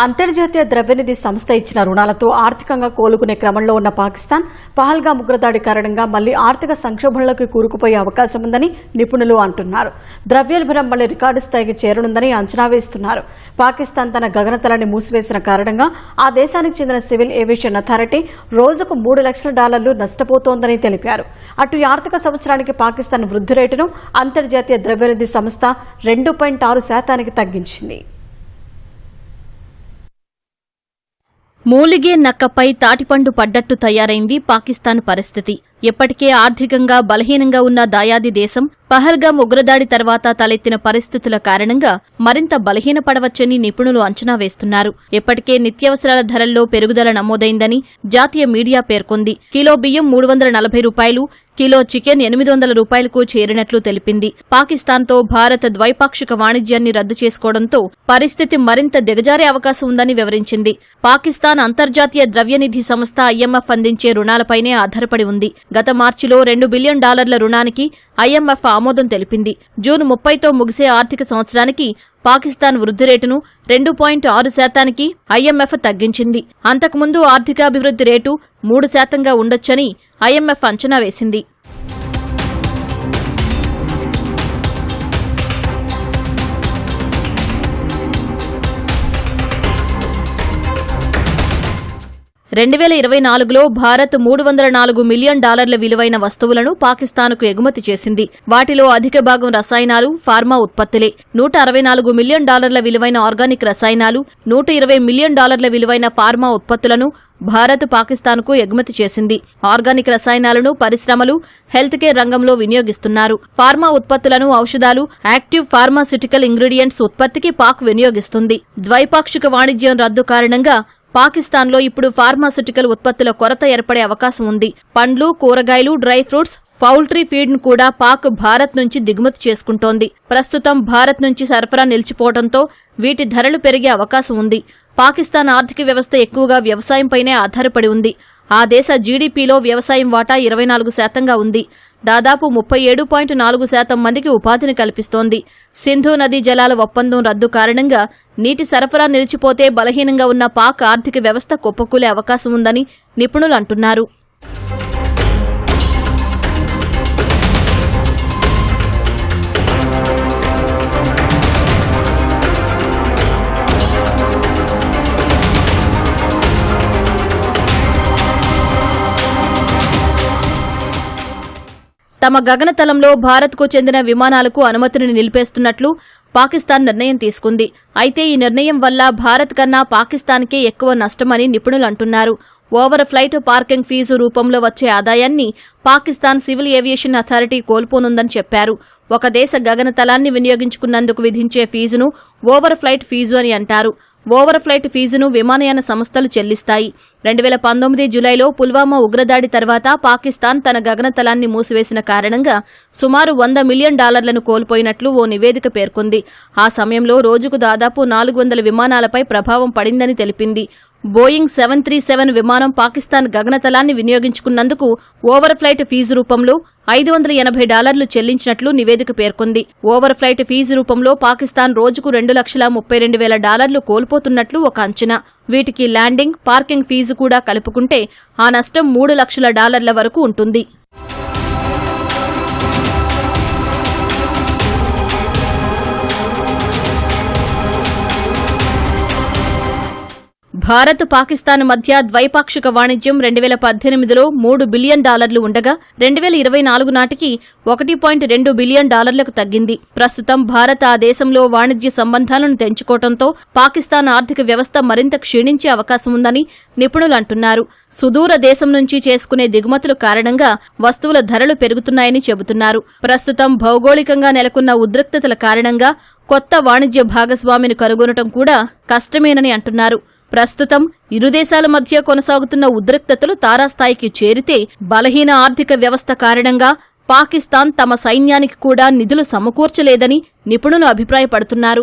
అంతర్జాతీయ ద్రవ్యనిధి సంస్థ ఇచ్చిన రుణాలతో ఆర్థికంగా కోలుకునే క్రమంలో ఉన్న పాకిస్తాన్ పహల్గా ఉగ్రదాడి కారణంగా మళ్ళీ ఆర్థిక సంక్షోభంలోకి కూరుకుపోయే అవకాశం ఉందని నిపుణులు అంటున్నారు. ద్రవ్యోల్బణం మళ్ళీ రికార్డు స్థాయికి చేరనుందని అంచనా వేస్తున్నారు. పాకిస్తాన్ తన గగనతలాన్ని మూసివేసిన కారణంగా ఆ దేశానికి చెందిన సివిల్ ఏవియేషన్ అథారిటీ రోజుకు మూడు లక్షల డాలర్లు నష్టపోతోందని తెలిపారు. అటు ఈ ఆర్థిక సంవత్సరానికి పాకిస్తాన్ వృద్ధి రేటును అంతర్జాతీయ ద్రవ్యనిధి సంస్థ రెండు పాయింట్ ఆరు శాతానికి తగ్గించింది. మూలిగే నక్కపై తాటిపండు పడ్డట్టు తయారైంది పాకిస్తాన్ పరిస్థితి. ఎప్పటికే ఆర్థికంగా బలహీనంగా ఉన్న దాయాది దేశం పహల్గామ్ ఉగ్రదాడి తర్వాత తలెత్తిన పరిస్థితుల కారణంగా మరింత బలహీనపడవచ్చని నిపుణులు అంచనా వేస్తున్నారు. ఎప్పటికే నిత్యావసరాల ధరల్లో పెరుగుదల నమోదైందని జాతీయ మీడియా పేర్కొంది. కిలో బియ్యం మూడు వందల నలభై రూపాయలు కిలో చికెన్ ఎనిమిది వందల రూపాయలకు చేరినట్లు తెలిపింది. పాకిస్తాన్తో భారత్ ద్వైపాక్షిక వాణిజ్యాన్ని రద్దు చేసుకోవడంతో పరిస్థితి మరింత దిగజారే అవకాశం ఉందని వివరించింది. పాకిస్తాన్ అంతర్జాతీయ ద్రవ్యనిధి సంస్థ ఐఎంఎఫ్ అందించే రుణాలపైనే ఆధారపడి ఉంది. గత మార్చిలో రెండు బిలియన్ డాలర్ల రుణానికి ఐఎంఎఫ్ ఆమోదం తెలిపింది. జూన్ ముప్పైతో ముగిసే ఆర్థిక సంవత్సరానికి పాకిస్తాన్ వృద్ధి రేటును రెండు పాయింట్ ఆరు శాతానికి ఐఎంఎఫ్ తగ్గించింది. అంతకుముందు ఆర్థికాభివృద్ధి రేటు మూడు శాతంగా ఉండొచ్చని ఐఎంఎఫ్ అంచనా వేసింది. రెండు వేల ఇరవై నాలుగులో భారత్ మూడు వందల నాలుగు మిలియన్ డాలర్ల విలువైన వస్తువులను పాకిస్తాన్కు ఎగుమతి చేసింది. వాటిలో అధిక భాగం రసాయనాలు ఫార్మా ఉత్పత్తులే. నూట అరవై నాలుగు మిలియన్ డాలర్ల విలువైన ఆర్గానిక్ రసాయనాలు నూట ఇరవై మిలియన్ డాలర్ల విలువైన ఫార్మా ఉత్పత్తులను భారత్ పాకిస్తాన్కు ఎగుమతి చేసింది. ఆర్గానిక్ రసాయనాలను పరిశ్రమలు హెల్త్ కేర్ రంగంలో వినియోగిస్తున్నారు. ఫార్మా ఉత్పత్తులను ఔషధాలు యాక్టివ్ ఫార్మాస్యూటికల్ ఇంగ్రీడియంట్స్ ఉత్పత్తికి పాక్ వినియోగిస్తుంది. ద్వైపాక్షిక వాణిజ్యం రద్దు కారణంగా పాకిస్తాన్లో ఇప్పుడు ఫార్మాసిటికల్ ఉత్పత్తుల కొరత ఏర్పడే అవకాశం ఉంది. పండ్లు కూరగాయలు డ్రై ఫ్రూట్స్ పౌల్ట్రీ ఫీడ్ను కూడా పాక్ భారత్ నుంచి దిగుమతి చేసుకుంటోంది. ప్రస్తుతం భారత్ నుంచి సరఫరా నిలిచిపోవడంతో వీటి ధరలు పెరిగే అవకాశం ఉంది. పాకిస్తాన్ ఆర్థిక వ్యవస్థ ఎక్కువగా వ్యవసాయంపైనే ఆధారపడి ఉంది. ఆ దేశ జీడీపీలో వ్యవసాయం వాటా ఇరవై నాలుగు శాతంగా ఉంది. దాదాపు ముప్పై ఏడు పాయింట్ నాలుగు శాతం మందికి ఉపాధిని కల్పిస్తోంది. సింధు నదీ జలాల ఒప్పందం రద్దు కారణంగా నీటి సరఫరా నిలిచిపోతే బలహీనంగా ఉన్న పాక్ ఆర్థిక వ్యవస్థ కుప్పకూలే అవకాశం ఉందని నిపుణులు అంటున్నారు. తమ గగనతలంలో భారత్కు చెందిన విమానాలకు అనుమతిని నిలిపేస్తున్నట్లు పాకిస్తాన్ నిర్ణయం తీసుకుంది. అయితే ఈ నిర్ణయం వల్ల భారత్ కన్నా పాకిస్తాన్కే ఎక్కువ నష్టమని నిపుణులు అంటున్నారు. ఓవర్ ఫ్లైట్ పార్కింగ్ ఫీజు రూపంలో వచ్చే ఆదాయాన్ని పాకిస్తాన్ సివిల్ ఏవియేషన్ అథారిటీ కోల్పోనుందని చెప్పారు. ఒక దేశ గగనతలాన్ని వినియోగించుకున్నందుకు విధించే ఫీజును ఓవర్ ఫ్లైట్ ఫీజు అని అంటారు. ఓవర్ ఫ్లైట్ ఫీజును విమానయాన సంస్థలు చెల్లిస్తాయి. రెండు వేల పంతొమ్మిది జులైలో పుల్వామా ఉగ్రదాడి తర్వాత పాకిస్తాన్ తన గగనతలాన్ని మూసివేసిన కారణంగా సుమారు వంద మిలియన్ డాలర్లను కోల్పోయినట్లు ఓ నివేదిక పేర్కొంది. ఆ సమయంలో రోజుకు దాదాపు నాలుగు వందల విమానాలపై ప్రభావం పడిందని తెలిపింది. బోయింగ్ సెవెన్ త్రీ సెవెన్ విమానం పాకిస్తాన్ గగనతలాన్ని వినియోగించుకున్నందుకు ఓవర్ ఫ్లైట్ ఫీజు రూపంలో ఐదు వందల ఎనభై డాలర్లు చెల్లించినట్లు నివేదిక పేర్కొంది. ఓవర్ ఫ్లైట్ ఫీజు రూపంలో పాకిస్తాన్ రోజుకు రెండు లక్షల ముప్పై రెండు వేల డాలర్లు కోల్పోతున్నట్లు ఒక అంచనా. వీటికి ల్యాండింగ్ పార్కింగ్ ఫీజు కూడా కలుపుకుంటే ఆ నష్టం మూడు లక్షల డాలర్ల వరకు ఉంటుంది. భారత్ పాకిస్తాన్ మధ్య ద్వైపాక్షిక వాణిజ్యం రెండు వేల పద్దెనిమిదిలో మూడు బిలియన్ డాలర్లు ఉండగా రెండు వేల ఇరవై నాలుగు నాటికి ఒకటి పాయింట్ రెండు బిలియన్ డాలర్లకు తగ్గింది. ప్రస్తుతం భారత్ ఆ దేశంలో వాణిజ్య సంబంధాలను తెంచుకోవడంతో పాకిస్తాన్ ఆర్థిక వ్యవస్థ మరింత క్షీణించే అవకాశం ఉందని నిపుణులు అంటున్నారు. సుదూర దేశం నుంచి చేసుకునే దిగుమతుల కారణంగా వస్తువుల ధరలు పెరుగుతున్నాయని చెబుతున్నారు. ప్రస్తుతం భౌగోళికంగా నెలకొన్న ఉద్రిక్తతల కారణంగా కొత్త వాణిజ్య భాగస్వామిని కనుగొనటం కూడా కష్టమేనని అంటున్నారు. ప్రస్తుతం ఇరు దేశాల మధ్య కొనసాగుతున్న ఉద్రిక్తతలు తారాస్థాయికి చేరితే బలహీన ఆర్థిక వ్యవస్థ కారణంగా పాకిస్తాన్ తమ సైన్యానికి కూడా నిధులు సమకూర్చలేదని నిపుణులు అభిప్రాయపడుతున్నారు.